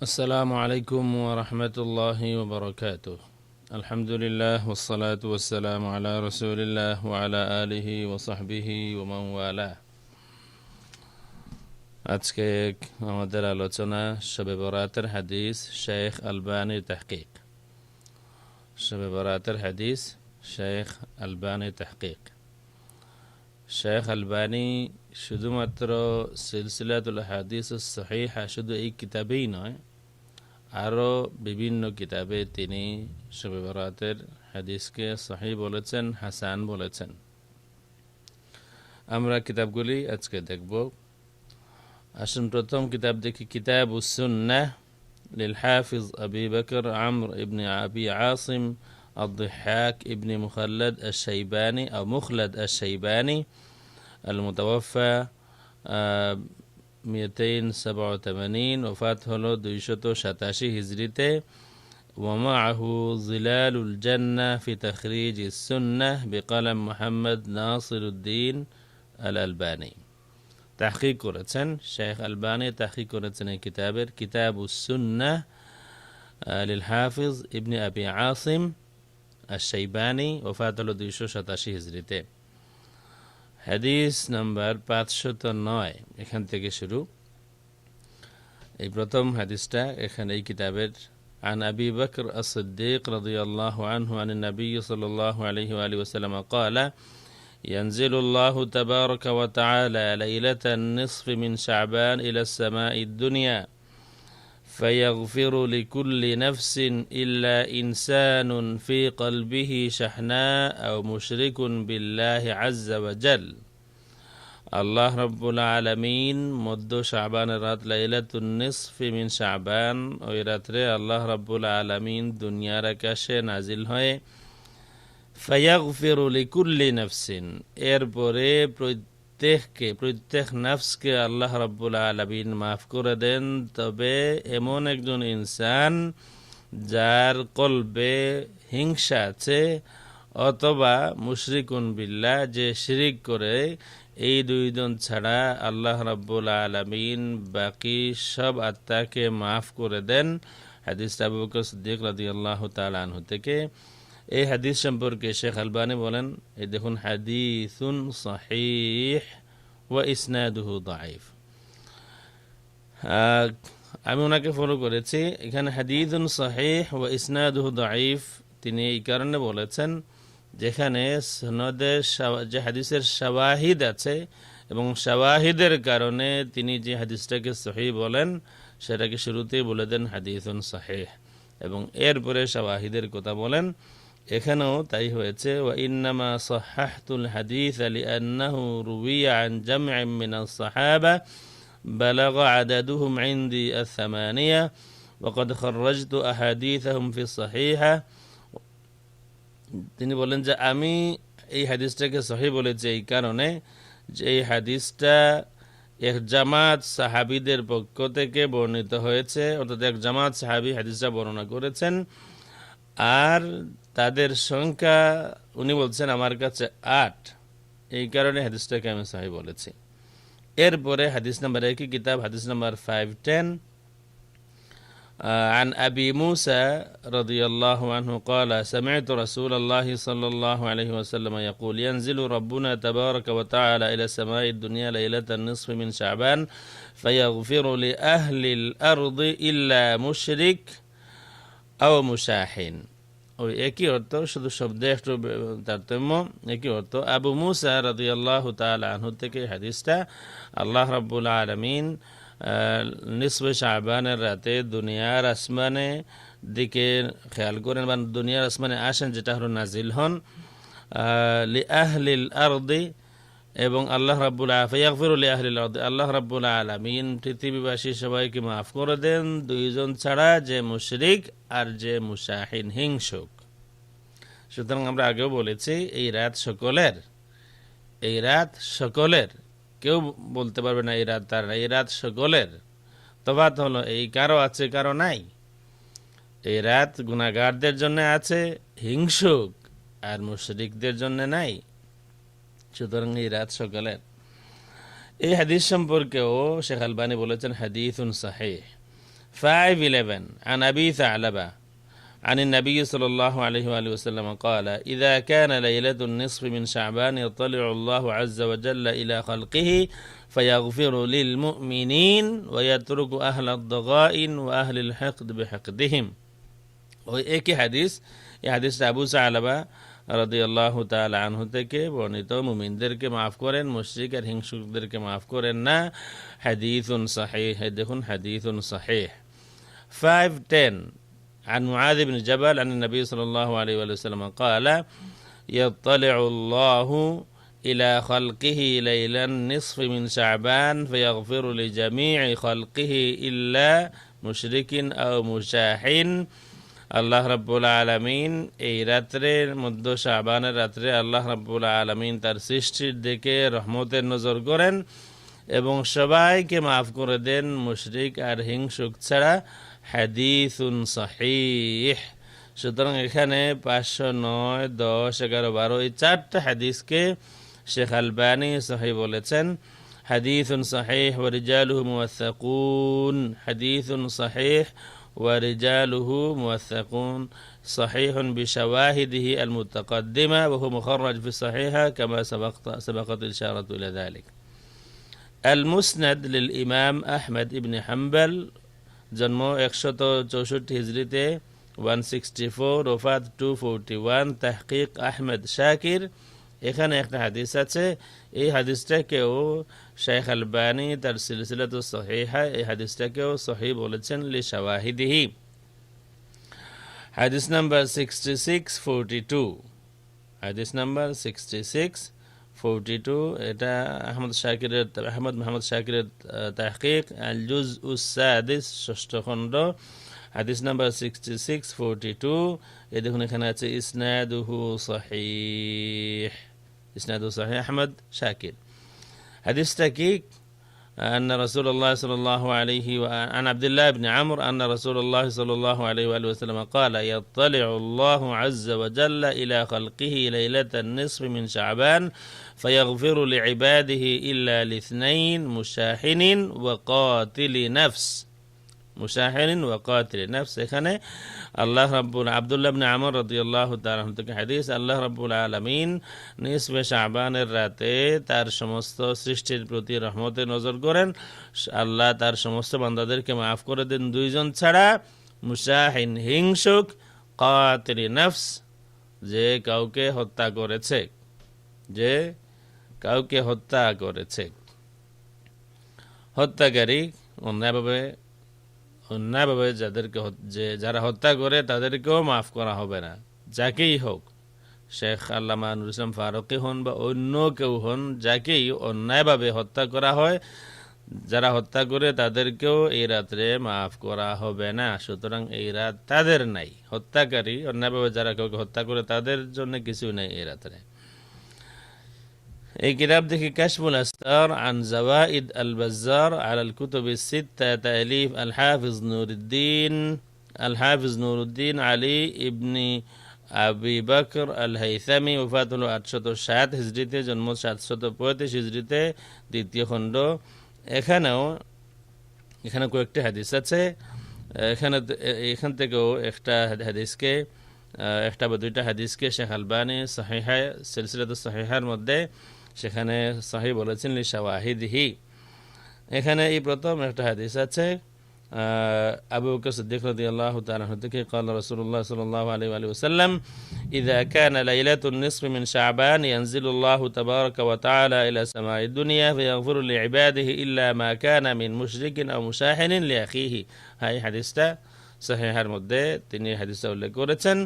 السلام عليكم ورحمة الله وبركاته الحمد لله والصلاة والسلام على رسول الله وعلى آله وصحبه ومن والاه আজকে আমাদের আলোচনা শবে বরাতের হাদিস শেখ আলবানি তাহকিক শবে বরাতের হাদিস শেখ আলবানি তাহকিক শেখ আলবানি শুধুমাত্র সিলসিলাতুল হাদিস সহিহা শুধু এই কিতাবেই নয় আরও বিভিন্ন কিতাবে তিনি শবে বরাতের হাদিসকে সহি বলেছেন হাসান বলেছেন আমরা কিতাবগুলি আজকে দেখব আসুন প্রথম কিতাব দেখি কিতাব উসুন্না লিল হাফিজ আবি বকর আমর ইবনে আবি আসিম الضحاك ابن مخلد الشيباني أو مخلد الشيباني المتوفى 287 وفات হলো 287 হিজরিতে ومعه ظلال الجنة في تخريج السنة بقلم محمد ناصر الدين الألباني তাহকিক করেছেন শেখ আলবানি তাহকিক করেছেন এই কিতাবের কিতাব উসুন্নাহ লিল হাফিজ ইবনে আবি আসিম আশাইবানি ওফাত হল দুইশো সাতাশি হিজড়িতে হাদিস নাম্বার পাঁচশত নয় এখান থেকে শুরু এই প্রথম হাদিসটা এখানে এই কিতাবের عن أبي بكر الصديق رضي الله عنه عن النبي صلى الله عليه وآله وسلم قال ينزل الله تبارك وتعالى ليلة النصف من شعبان إلى السماء الدنيا فيغفر لكل نفس إلا إنسان في قلبه شحناء أو مشرك بالله عز وجل আল্লাহ রব্বুল আলমিন মধ্য শাহবানের রাত লাইলাতুন নিসফি মিন শাহবান ওই রাত্রে আল্লাহ রব্বুল আলমিন দুনিয়ার আকাশে নাজিল হয়ে ফায়াগফিরুলি কুল্লি নফসিন এরপরে প্রত্যেককে, প্রত্যেক নফসকে আল্লাহ রব্বুল আলমিন মাফ করে দেন। তবে এমন একজন ইনসান যার কলবে হিংসা আছে অথবা মুশরিকুন বিল্লাহ, যে শিরিক করে, এই দুইজন ছাড়া আল্লাহ রাব্বুল আলমিন বাকি সব আত্মাকে মাফ করে দেন। হাদিস আবু বকর সিদ্দিক রাদি আল্লাহ তালু থেকে। এই হাদিস সম্পর্কে শেখ আলবানি বলেন, এই দেখুন, হাদিসুন সাহিহ ওয়া ইসনাদুহু দাইফ আমি ওনাকে ফলো করেছি। এখানে হাদিদুন সাহিহ ওয়া ইসনাদুহু দাইফ তিনি এই কারণে বলেছেন, যেখানে সনদের যে হাদিসের শাওয়াহিদ আছে এবং শাওয়াহিদের কারণে তিনি যে হাদিসটাকে সহি বলেন, সেটাকে শুরুতেই বলে দেন হাদিসুন সাহেহ। এবং এরপরে শাওয়াহিদের কথা বলেন এখানেও তাই হয়েছে ওয়া ইন্নামা সাহাহতুল হাদিস আলি আন্নাহু রুবিয়া আন জাম'আ মিন الصحابة بلغ عددهم عندي الثمانية وقد خرجت أحاديثهم في الصحيحة তিনি বলেন যে আমি এই হাদিসটাকে সহি বলেছি এই কারণে যে এই হাদিসটা এক জামাত সাহাবিদের পক্ষ থেকে বর্ণিত হয়েছে অর্থাৎ এক জামাত সাহাবি হাদিসটা বর্ণনা করেছেন আর তাদের সংখ্যা উনি বলছেন আমার কাছে আট এই কারণে হাদিসটাকে আমি সহি বলেছি এরপরে হাদিস নাম্বার একই কিতাব হাদিস নাম্বার ফাইভ টেন عن أبي موسى رضي الله عنه قال سمعت رسول الله صلى الله عليه وسلم يقول ينزل ربنا تبارك وتعالى إلى سماء الدنيا ليلة النصف من شعبان فيغفر لأهل الأرض إلا مشرك আও মুসাহিন ওই একই অর্থ শুধু শব্দে একটু তারতম্য একই অর্থ আবু মুসা রাজি আল্লাহ তালু থেকে হাদিসটা আল্লাহ রাবুল আলমিন নিসব শাহবানের রাতে দুনিয়ার আসমানে দিকে খেয়াল করেন বা দুনিয়ার আসমানে আসেন যেটা হলো নাজিল হন লি আহলিল আরদি এবং আল্লাহ রাব্বুল আরদি। আল্লাহ রাব্বুল আলমিন পৃথিবীবাসী সবাইকে মাফ করে দেন। দুইজন ছাড়া যে মুশরিক আর যে মুসাহিন হিংসুক। সুতরাং আমরা আগেও বলেছি, এই রাত সকলের, এই রাত সকলের, কেউ বলতে পারবে না এই রাত তার, এই রাত সকলের। তফাত হলো, এই কারও আছে, কারও নাই। এই রাত গুণাগারদের জন্য আছে, হিংসুক আর মুশরিকদের জন্য নাই। সুতরাং এই রাত সকলের এই হাদিস সম্পর্কেও শেখ আলবানি বলেছেন হাদিসুন সাহিহ ফাইভ ইলেভেন عن أبي ثعلبة عن النبي صلى الله عليه وآله وسلم قال إذا كان ليلة النصف من شعبان يطلع الله عز وجل إلى خلقه فيغفر للمؤمنين ويترك أهل الضغائن وأهل الحقد بحقدهم ওই একই হাদিস এই হাদিসটা আবু সালাবা রাদিয়াল্লাহু তাআলা আনহু থেকে বর্ণিত মুমিনদেরকে মাফ করেন মুশরিক আর হিংসুকদেরকে মাফ করেন না হাদিসুন সাহিহ এই দেখুন হাদিসুন সাহিহ 510 عن معاذ بن جبل عن النبي صلى الله عليه وسلم قال يطلع الله إلى خلقه ليلا نصف من شعبان فيغفر لجميع خلقه إلا مشرك أو مشاحن আল্লাহ রাব্বুল আলমিন এই রাত্রের মধ্য শাবানের রাত্রে আল্লাহ রাব্বুল আলমিন তার সৃষ্টির দিকে রহমতের নজর করেন এবং সবাইকে মাফ করে দেন মুশরিক আর হিংসুক ছাড়া। হাদিসুন সাহিহ। সুতরাং এখানে পাঁচশো নয়, দশ, এগারো, বারো এই চারটা হাদিসকে শেখ আলবানি সাহি বলেছেন। হাদিসুন সাহিহ ওয়ারিজালুহু মুওয়াসাকুন হাদিসুন সাহিহ ورجاله موثقون صحيح بشواهده المتقدمة وهو مخرج في الصحيحة كما سبقت سبقت الإشارة إلى ذلك المسند للإمام أحمد بن حنبل জন্ম একশত চৌষট্টি হিজড়িতে one sixty four ওফাত two forty one তাহকিক Ahmed Shakir এখানে একটা হাদিস আছে এই হাদিসটাকেও শেখ আলবানি তার সিলসিলাত সহিহা, এই হাদিসটাকেও সহি বলেছেন লি শাওয়াহিদিহি হাদিস নাম্বার সিক্সটি সিক্স টু হাদিস number sixty six forty two এটা আহমদ শাকিরের, আহমদ মোহাম্মদ শাকিরের তাহকিক। আল জুজ উসাদিস ষষ্ঠ খণ্ড। হাদিস number sixty six forty two এই দেখুন, এখানে আছে, ইসনাদুহু সহিহ। ইসনাদু সহিহ, আহমদ শাকির। حديث تكيك أن رسول الله صلى الله عليه وعن عبد الله بن عمر أن رسول الله صلى الله عليه وآله وسلم قال يطلع الله عز وجل إلى خلقه ليلة النصف من شعبان فيغفر لعباده إلا لاثنين مشاحن وقاتل نفس. মুশাহিন ওয়াকাতিল নফস, এখানে আল্লাহ রাব্বুল আব্দুল্লাহ ইবনে আমর রাদিয়াল্লাহু তাআলা থেকে হাদিস, আল্লাহ রাব্বুল আলামিন নিসবে শাবানের রাতে তার সমস্ত সৃষ্টির প্রতি রহমতে নজর করেন। আল্লাহ তার সমস্ত বান্দাদেরকে মাফ করে দেন। দুইজন ছাড়া মুশাহিন হিংসুক, কাতিল নফস, যে কাউকে হত্যা করেছে, যে কাউকে হত্যা করেছে। হত্যাকারী অন্যায়ভাবে অন্যায়ভাবে যাদেরকে যে যারা হত্যা করে তাদেরকেও মাফ করা হবে না। যাকেই হোক, শেখ আল্লামা নুর ইসলাম ফারুকি হন বা অন্য কেউ হন, যাকেই অন্যায়ভাবে হত্যা করা হয়, যারা হত্যা করে তাদেরকেও এই রাত্রে মাফ করা হবে না। সুতরাং এই রাত তাদের নাই। হত্যাকারী অন্যায়ভাবে যারা কাউকে হত্যা করে তাদের জন্য কিছু নেই এই রাত্রে। এই কিতাব দেখি কাশফুল আস্তার আন জাওয়াইদ আল বাজ্জার আল আল কুতুব সিত্তা তালিফ আল হাফিজ নুরুদ্দিন আল হাফিজ নুরুদ্দিন আলী ইবনি আবি বকর আল হাইসামি ওফাত হল আটশত সাত হিজড়িতে, জন্ম সাতশত পঁয়ত্রিশ হিজড়িতে, দ্বিতীয় খণ্ড। এখানেও, এখানে কয়েকটি হাদিস আছে। এখানে এখান থেকেও একটা হাদিসকে একটা বা দুইটা হাদিসকে শেখ আলবানি সাহিহা সিলসিলাত সাহিহার মধ্যে সেখানে সাহি বলেছেন লিশাওয়াহিদহি এখানে এই প্রথম একটা হাদিস আছে আবু বকর সিদ্দিক রাদিয়াল্লাহু তাআলা থেকে قال رسول الله صلى الله عليه وآله وسلم إذا كان ليلة النصف من شعبان ينزل الله تبارك وتعالى إلى سماء الدنيا فيغفر لعباده إلا ما كان من مشرك أو مشاحن لأخيه هاي حديثটা صحيحের মধ্যে তিনি হাদিসটা উল্লেখ করেছেন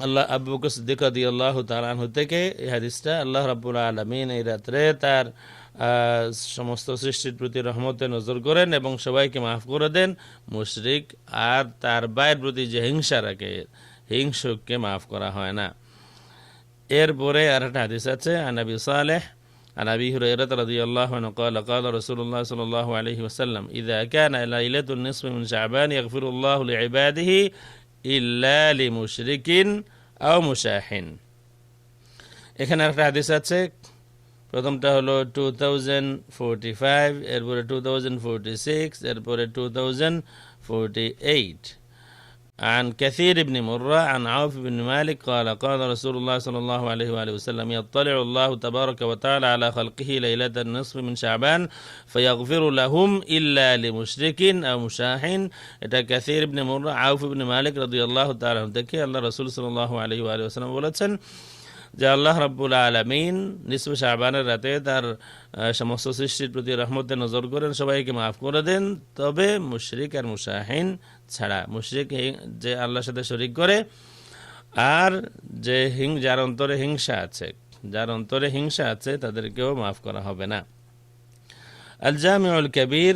আল্লাহ আবু বকর সিদ্দিক রাদিয়াল্লাহু তাআলা আনহু থেকে এই হাদিসটা আল্লাহ রাব্বুল আলামিন এই রাত্রে তার সমস্ত সৃষ্টির প্রতি রহমতে নজর করেন এবং সবাইকে মাফ করে দেন মুশরিক আর তার বাইর প্রতি যে হিংসা রাখে হিংসুককে মাফ করা হয় না এরপরে আর একটা হাদিস আছে আনাবি সালেহ عن أبي هريرة رضي الله عنه قال قال رسول الله صلى الله عليه وسلم إذا كان ليلة النصف من شعبان يغفر الله لعباده ইল্লালি মুশরিকিন আও মুশাহিন। এখানে একটা হাদিস আছে, প্রথমটা হলো টু থাউজেন্ড ফোরটি ফাইভ এরপরে টু থাউজেন্ড ফোরটি সিক্স এরপরে টু থাউজেন্ড ফোরটি এইট عن كثير بن مرة عن عوف بن مالك قال قال رسول الله صلى الله عليه وآله وسلم يطلع الله تبارك وتعالى على خلقه ليلة النصف من شعبان فيغفر لهم إلا لمشرك أو مشاحن এটা কাসির ইবনে মুররা আউফ ইবনে মালিক রাদিয়াল্লাহু তাআলা থেকে আল্লাহ রাসূল সাল্লাল্লাহু আলাইহি ওয়া আলিহি ওয়াসাল্লাম বলেছেন যে আল্লাহ রাব্বুল আলামিন নিসফ শাবানের রাতে তার সমস্ত সৃষ্টির প্রতি রহমতে নজর করেন, সবাইকে মাফ করে দেন। তবে মুশরিক আর মুশাহিন ছাড়া, মুশরিক যে আল্লাহর সাথে শরিক করে, আর যে হিং, যার অন্তরে হিংসা আছে, যার অন্তরে হিংসা আছে, তাদেরকেও মাফ করা হবে না। আল জামিউল কবির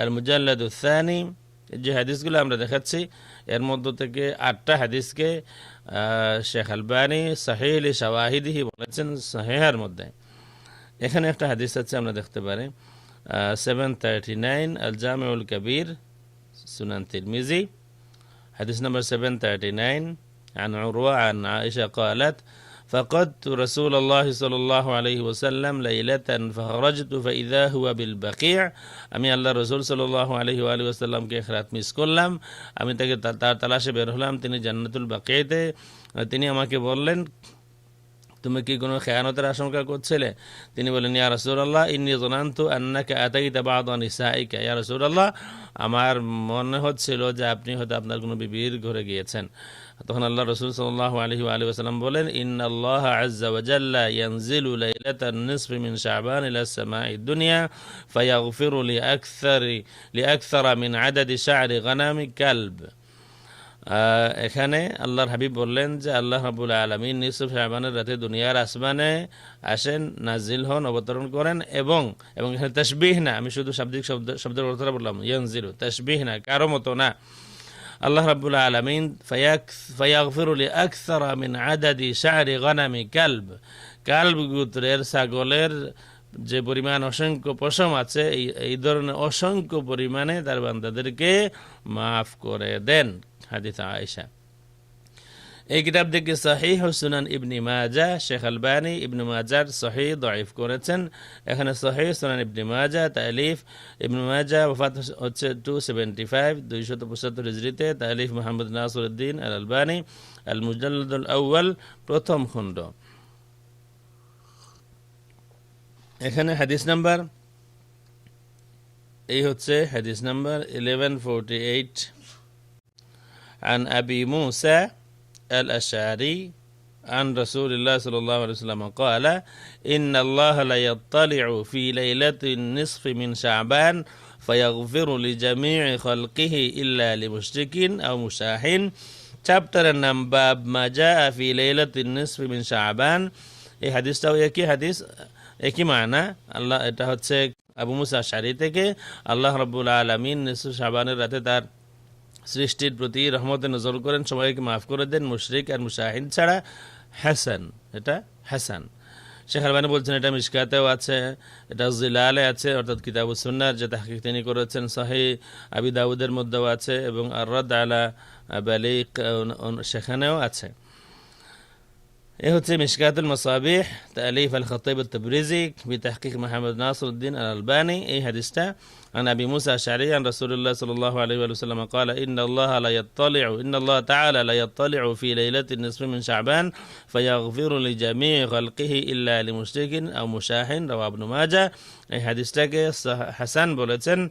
আল মুজাল্লাদ উসানি যে হাদিসগুলো আমরা দেখাচ্ছি এর মধ্য থেকে আটটা হাদিসকে আহ, শেখ আলবানি সাহিল শাওয়াহিদিহি বলেছেন সাহেহার মধ্যে এখানে একটা হাদিস আছে আমরা দেখতে পারি সেভেন থার্টি নাইন আল জামিউল কবির সুনান তিরমিজি حديث نمبر 739 عن عروة عن عائشة قالت فقدت رسول الله صلى الله عليه وسلم ليلة فخرجت فإذا هو بالبقيع আমি আল্লাহ রসুল সাল্লাহ আলহি আলী আসাল্লামকে এক রাত মিস করলাম আমি তাকে তা- তার তালাশে বের হলাম তিনি জান্নাতুল বাকিয়াতে তিনি আমাকে বললেন তুমি কি কোনো খেয়ানতের আশঙ্কা করছিলে? তিনি বলেন ইয়া রসুল্লাহ ইন্নি জনান্তু আন্নাকে আতাইতা বাদ নিসাইকা। ইয়া রসুল্লাহ আমার মনে হচ্ছিল যে আপনি হয়তো আপনার কোনো বিবির ঘরে গিয়েছেন। তখন আল্লাহ রসুল সাল্লাহ আলহি আলী আসালাম বলেন ইন আল্লাহ আজ্জা ওয়াজাল্লা ইয়ানজিলু লাইলাতান নিসফি মিন শাবান ইলা সামাই দুনিয়া, ফায়াগফিরু লিআকসারি লিআকসারা মিন আদাদি শা'রি গানামি কালব। এখানে আল্লাহর হাবিব বললেন যে আল্লাহ রাবুল আলমিন নিসুফ সাহবানের রাতে দুনিয়ার আসমানে আসেন নাজিল হন, অবতরণ করেন এবং এবং এখানে তসবিহ না, আমি শুধু শাব্দিক শব্দ, শব্দের অর্থটা বললাম, ইয়ানজিলু তসবিহ না, কারও মতো না। আল্লাহ রাবুল আলমিন ফয়াগফিরুলি আকসারা মিন আদাদি শাহরি গনামি কালব কালব গোত্রের ছাগলের যে পরিমাণ অসংখ্য পশম আছে, এই এই ধরনের অসংখ্য পরিমাণে তার বান্দাদেরকে মাফ করে দেন, হাদিস আয়েশা। এই কিতাব থেকে সহিহ সুনান ইবনি মাজা শেখ আলবানি ইবনু মাজার সহি দরিফ করেছেন। এখানে সহি সুনান ইবনি মাজা তালিফ, ইবনু মাজা ওফাত হচ্ছে টু সেভেন্টি ফাইভ দুইশত পঁচাত্তর হিজড়িতে, তালিফ মোহাম্মদ নাসরুদ্দিন আল আলবানি আল মুজাল্লুল আউ্য়াল, প্রথম খণ্ড। এখানে হাদিস নাম্বার এই হচ্ছে হাদিস number eleven forty eight عن أبي موسى الأشعري عن رسول الله صلى الله عليه وسلم قال إن الله لا يطلع في ليلة النصف من شعبان فيغفر لجميع خلقه إلا لمشرك أو مشاحن chapter নাম বাব মা জা ফি লাইলাতিন নিসফি মিন শাবান এই হাদিসটাও একই হাদিস একই মানা, আল্লাহ, এটা হচ্ছে আবু মুসা শারি থেকে আল্লাহ রাব্বুল আলামিন শাবানের রাতে তার সৃষ্টির প্রতি রহমতে নজর করেন, সবাইকে মাফ করে দেন, মুশরিক আর মুশাহিদ ছাড়া হাসান, এটা হাসান। শেখ আলবানি বলছেন, এটা মিসকাতেও আছে, এটা জিলালে আছে, অর্থাৎ কিতাবু সুন্নার যে তাহকিক তিনি করেছেন সাহি আবি দাউদের মধ্যেও আছে এবং আর রদ আলা বালিক সেখানেও আছে। এ হচ্ছে মিসকাতুল المصابيح؟ تأليف الخطيب التبريزي তবরিজি বিতাহকিক মাহমুদ নাসর উদ্দিন আল আলবানি عن أبي موسى الشعري عن رسول الله صلى الله عليه وسلم قال إن الله لا يطلع إن الله تعالى لا يطلع في ليلة النصف من شعبان فيغفر لجميع خلقه إلا لمشرك أو مشاح. رواه ابن ماجه. إي هدستا حسن بولتن.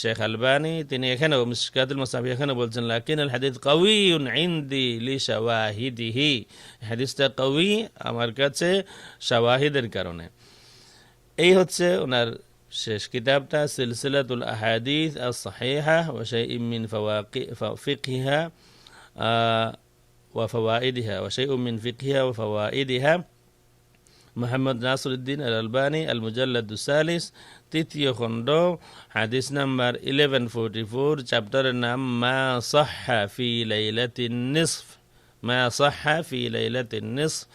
শেখ আলবানি তিনি এখানে মিসকাতুল মুসাফি এখানে বলছেন লাকিন আল হাদিস কউইউন ইনদি লি শাওয়াহিদিহি হাদিসটা কউই আমার কাছে শাওয়াহিদের কারণে এই হচ্ছে ওনার শেষ কিতাবটা সিলসিলাতুল আহাদিস আস সাহিহা ওয়া শাইইন মিন ফাওয়াকি ফিকহিহা ওয়া ফাওয়াইদিহা ওয়া শাইউম মিন ফিকহিহা ওয়া ফাওয়াইদিহা মোহাম্মদ নাসরুদ্দিন আল আলবানি আল মুজাল্লাদুসালিস তৃতীয় খণ্ড হাদিস নাম্বার ইলেভেন ফোরটি ফোর চ্যাপ্টারের নাম মা সাহা ফি লাইলাতিন নিসফ মা সাহা ফি লাইলাতিন নিসফ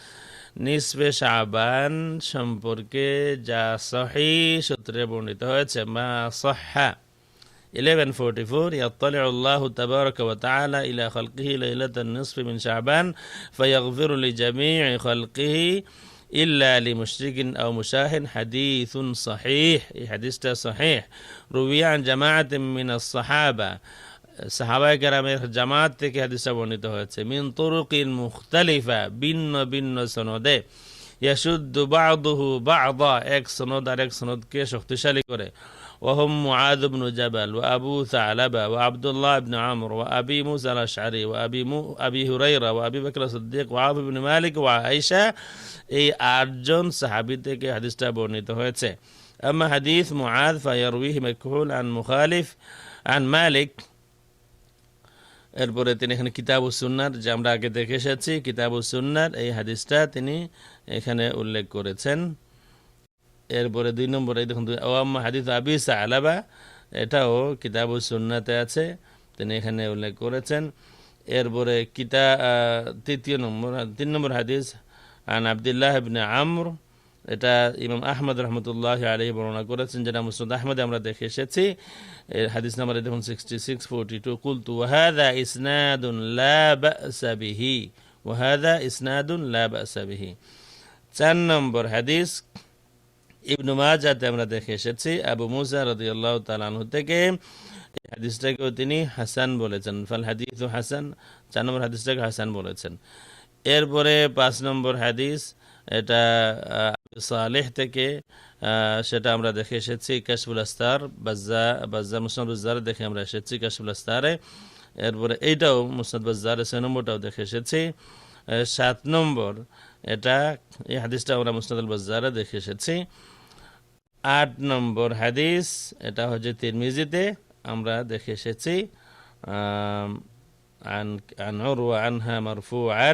নিসফে শাবান সম্পর্কে যা সহি সূত্রে বর্ণিত হয়েছে মা সাহা 1144 يطلع الله تبارك وتعالى إلى خلقه ليلة النصف من شعبان فيغفر لجميع خلقه ইল্লা আলী মুশরিকিন আও মুশাহিন হাদিসুন সহিহ এই হাদিসটা সহিহ রুবিয়ান জামায়াত মিন সাহাবা সাহাবাই কেরামের জামাত থেকে হাদিসটা বর্ণিত হয়েছে মিন তরুকিন মুখতালিফা ভিন্ন ভিন্ন সনদে ইয়াসুদ্দু বা বাদা এক সনদ আর এক সনদকে শক্তিশালী করে وهم معاذ بن جبل وأبو ثعلبة وعبد الله بن عمرو وأبي موسى الأشعري وأبي مو أبي هريرة وأبي بكر الصديق وعاف بن مالك وعائشة এই আটজন সাহাবি থেকে হাদিসটা বর্ণিত হয়েছে আম্মা হাদিস মুআদ ফায়ারউইহি মাকহুল আন মুখালিফ আন মালিক এরপরে তিনি এখানে কিতাব সুন্নার যে আমরা আগে দেখে এসেছি কিতাব সুন্নার এই হাদিসটা তিনি এখানে উল্লেখ করেছেন এরপরে দুই নম্বরে দেখুন ওয়াম্মা হাদিস আবি আলাবা এটাও কিতাব সুন্নাতে আছে, তিনি এখানে উল্লেখ করেছেন। এরপরে কিতা তৃতীয় নম্বর, তিন নম্বর হাদিস, আন আবদুল্লাহ ইবনে আমর, এটা ইমাম আহমদ রহমতুল্লাহ আলী বর্ণনা করেছেন, যেটা মুসুদ আহমদে আমরা দেখে এসেছি। এর হাদিস নাম্বার দেখুন সিক্সটি সিক্স ফোরটি টু কুলতু ওয়াহাদা ইসনাদুন লা বাসা ওয়াহাদা ইসনাদুন লা বাসা চার নম্বর হাদিস ইবনু মাজাতে আমরা দেখে এসেছি আবু মুসা রাদিয়াল্লাহু তাআলা আনহু থেকে। হাদিসটাকেও তিনি হাসান বলেছেন। ফাল হাদিস হাসান, চার নম্বর হাদিসটাকে হাসান বলেছেন। এরপরে পাঁচ নম্বর হাদিস, এটা সালেহ থেকে সেটা আমরা দেখে এসেছি কাশফুল আস্তার, বাজ্জা বাজ্জা মুসনাদ বাজ্জার দেখে আমরা এসেছি কাশফুল আস্তারে। এরপরে এইটাও মুসনাদ বাজ্জার সে নম্বরটাও দেখে এসেছি। সাত নম্বর এটা এই হাদিসটা আমরা মুসনাদ বাজ্জারে দেখে এসেছি আট নম্বর হাদিস এটা হচ্ছে তিরমিজিতে আমরা দেখে এসেছি عن عن عروة عنها مرفوعا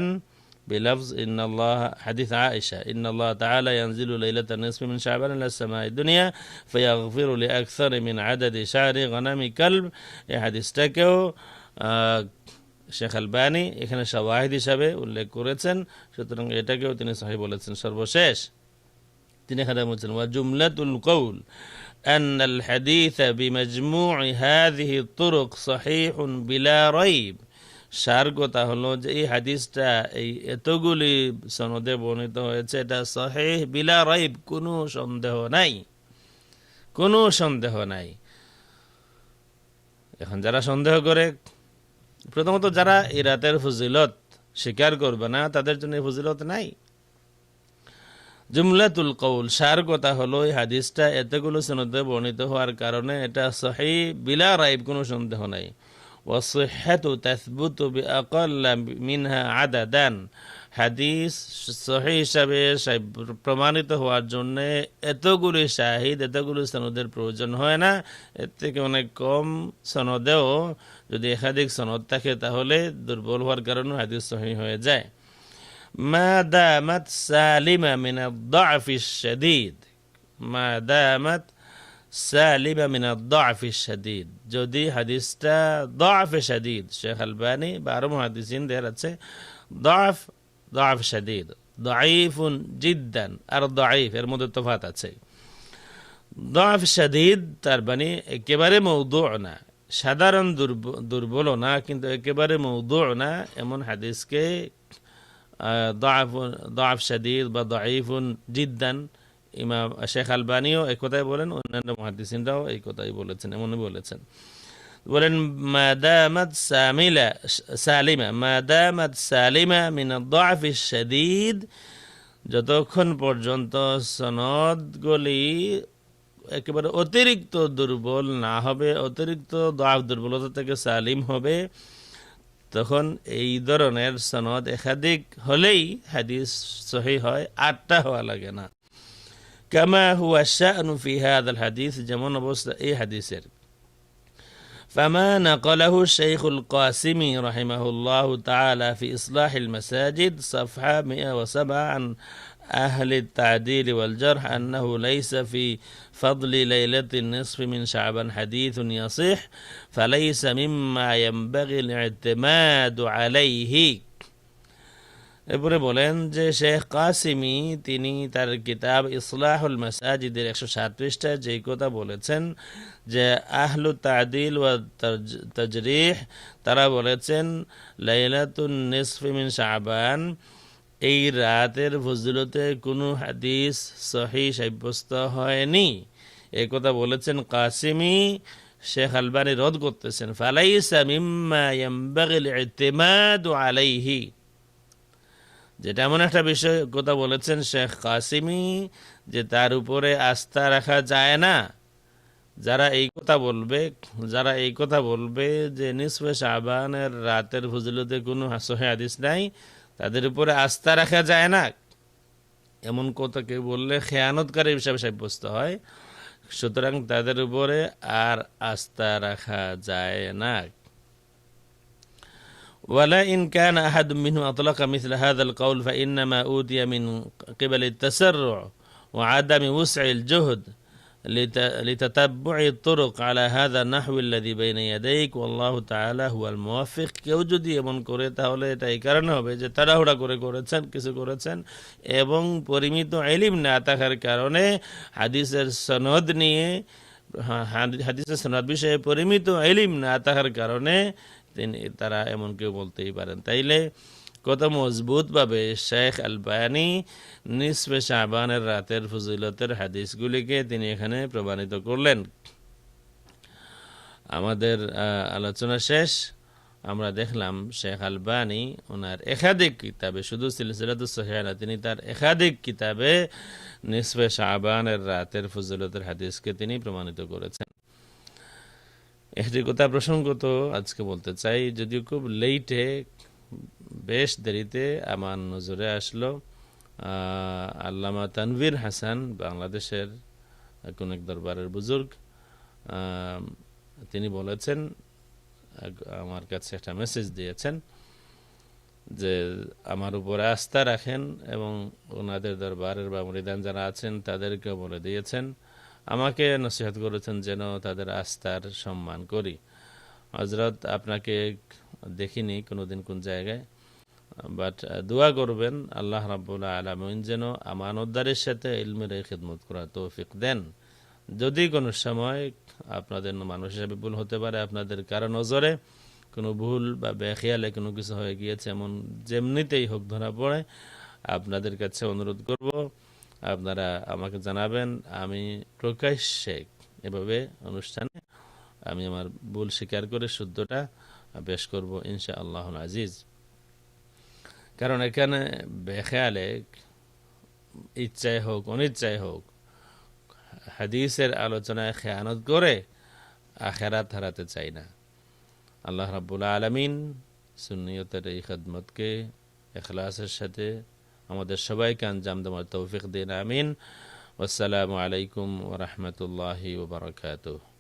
بلفظ إن الله حديث عائشة إن الله تعالى ينزل ليلة النصف من شعبان إلى السماء الدنيا فيغفر لأكثر من عدد شعر غنم كلب এই হাদিসটাকেও শেখ আলবানি এখানে শাওয়াহিদ হিসাবে উল্লেখ করেছেন সুতরাং এটাকেও তিনি সহি বলেছেন সর্বশেষ তিনি এখানে বলছেন ওয়া জুমলাতুল কৌল أن الحديث بمجموع هذه الطرق صحيح بلا ريب সার কথা হলো যে এই হাদিসটা এই এতগুলি সনদে বর্ণিত হয়েছে এটা সহেহ বিলা রাইব কোনো সন্দেহ নাই কোনো সন্দেহ নাই এখন যারা সন্দেহ করে প্রথমত যারা এই রাতের ফজিলত স্বীকার করবে না, তাদের জন্য ফজিলত নাই। জুমলাতুল কৌল সার কথা হলো, এই হাদিসটা এতগুলো সনদে বর্ণিত হওয়ার কারণে এটা সহি বিলা রাইব কোনো সন্দেহ নাই। ওয়াসিহাতু তাসবুতু বিআকাল্লা মিনহা আদাদান। হাদিস সহি হিসাবে প্রমাণিত হওয়ার জন্য এতগুলি শাহিদ, এতগুলি সনদের প্রয়োজন হয় না। এর থেকে অনেক কম সনদেও যদি একাধিক সনদ থাকে তাহলে দুর্বল হওয়ার কারণে হাদিস সহি হয়ে যায়। মা দামাত সালিমা মিনা দাফিস শাদিদ। মা দামাত সালিমা মিনা দাফি শাদিদ। যদি হাদিসটা দাফে শাদিদ, শেখ আলবানি বা আরও মহাদিসিন দেয়ার আছে, দাফ দাফ দাইফুন জিদ্দান আর দাইফ এর মধ্যে তফাত আছে। দাফ তার মানে একেবারে মৌদু না। সাধারণ দুর্বল না, কিন্তু একেবারে মৌদু না, এমন হাদিসকে দাফ শাদিদ বা দাইফুন জিদ্দান ইমাম শেখ আলবানিও এই কথাই বলেন, অন্যান্য মহাদিসিনরাও এই কথাই বলেছেন, এমনই বলেছেন। বলেন মাদামাদ সামিলা সালিমা মাদামাদ সালিমা মিনাদ্দাফি শাদীদ। যতক্ষণ পর্যন্ত সনদগুলি একেবারে অতিরিক্ত দুর্বল না হবে, অতিরিক্ত দাফ দুর্বলতা থেকে সালিম হবে, তখন এই ধরনের সনদ একাধিক হলেই হাদিস সহি হয়, আটটা হওয়া লাগে না। কামা হুয়া শাহ হাদিস, যেমন অবস্থা এই হাদিসের। فما نقله الشيخ القاسمي رحمه الله تعالى في إصلاح المساجد صفحة 107 عن أهل التعديل والجرح أنه ليس في فضل ليلة النصف من شعبان حديث يصح فليس مما ينبغي الاعتماد عليه. এরপরে বলেন যে শেখ কাসিমি, তিনি তার কিতাব ইসলাহুল মাসাজিদের একশো সাত পৃষ্ঠায় যেই কথা বলেছেন যে আহলু তাদিল ও তাজরিহ, তারা বলেছেন, লাইলাতুন নিসফিমিন শাহবান এই রাতের ফজিলতে কোনো হাদিস সহি সাব্যস্ত হয়নি। এই কথা বলেছেন কাসিমি, শেখ আলবানি রদ করতেছেন, ফালাইসা মিম্মা ইয়ামবাগিল ইতিমাদু আলাইহি। যেটা এমন একটা বিষয়, কথা বলেছেন শেখ কাসিমি, যে তার উপরে আস্থা রাখা যায় না। যারা এই কথা বলবে, যারা এই কথা বলবে যে নিসফে শাহবানের রাতের ফজিলতে কোনো সহে হাদিস নাই, তাদের উপরে আস্থা রাখা যায় না। এমন কথা কেউ বললে খেয়ানতকারী হিসাবে সাব্যস্ত হয়। সুতরাং তাদের উপরে আর আস্থা রাখা যায় না। ولا إن كان أحد منهم أطلق مثل هذا القول فإنما أوتي من قبل التسرع وعدم وسع الجهد لتتبع الطرق على هذا النحو الذي بين يديك والله تعالى هو الموفق কেউ যদি এমন করে তাহলে এটা এই কারণে হবে যে তাড়াহুড়া করে করেছেন কিছু করেছেন এবং পরিমিত এলিম না থাকার কারণে হাদিসের সনদ নিয়ে হাদিসের সনদ বিষয়ে পরিমিত এলিম না থাকার কারণে তিনি, তারা এমন কেউ বলতেই পারেন। তাইলে কত মজবুতভাবে শেখ আলবানি নিসবে শাহবানের রাতের ফজিলতের হাদিসগুলিকে তিনি এখানে প্রমাণিত করলেন। আমাদের আলোচনা শেষ। আমরা দেখলাম শেখ আলবানি ওনার একাধিক কিতাবে, শুধু সিলসিলাতুল সহিয়ানা তিনি তার একাধিক কিতাবে নিসবে শাহবানের রাতের ফজিলতের হাদিসকে তিনি প্রমাণিত করেছেন। একটি কথা প্রসঙ্গত আজকে বলতে চাই, যদিও খুব লেইটে বেশ দেরিতে আমার নজরে আসলো আল্লামা তানভীর হাসান, বাংলাদেশের কোন এক দরবারের বুজুর্গ। তিনি বলেছেন আমার কাছে একটা মেসেজ দিয়েছেন যে, আমার উপরে আস্থা রাখেন এবং ওনাদের দরবারের বা মরিদান যারা আছেন তাদেরকে বলে দিয়েছেন। আমাকে নসিহত করেছেন যেন তাদের আস্থার সম্মান করি। হজরত আপনাকে দেখিনি কোনোদিন কোন জায়গায় বাট দোয়া করবেন আল্লাহ রাবুল্লাহ আলমিন যেন আমানতদারের সাথে ইলমের এই খিদমত করা তৌফিক দেন। যদি কোনো সময় আপনাদের মানুষ হিসাবে ভুল হতে পারে, আপনাদের কারও নজরে কোনো ভুল বা বেখেয়ালে কোনো কিছু হয়ে গিয়েছে, এমন যেমনিতেই হোক ধরা পড়ে, আপনাদের কাছে অনুরোধ করব আপনারা আমাকে জানাবেন, আমি প্রকাশ্যে এভাবে অনুষ্ঠানে, আমি আমার ভুল স্বীকার করে শুদ্ধটা পেশ করব ইনশা আল্লাহ আজিজ। কারণ এখানে বেখেয়ালে ইচ্ছায় হোক, অনিচ্ছায় হোক, হাদিসের আলোচনায় খেয়ানত করে আখেরাত হারাতে চাই না। আল্লাহ রাবুল আলমিন সুন্নিয়তের এই খেদমতকে, এখলাসের সাথে আমাদের সবাইকে আঞ্জাম দেওয়ার তৌফিক দিন আমিন। আসসালামু আলাইকুম ওরহমতুল্লাহি ওবরাকাতুহ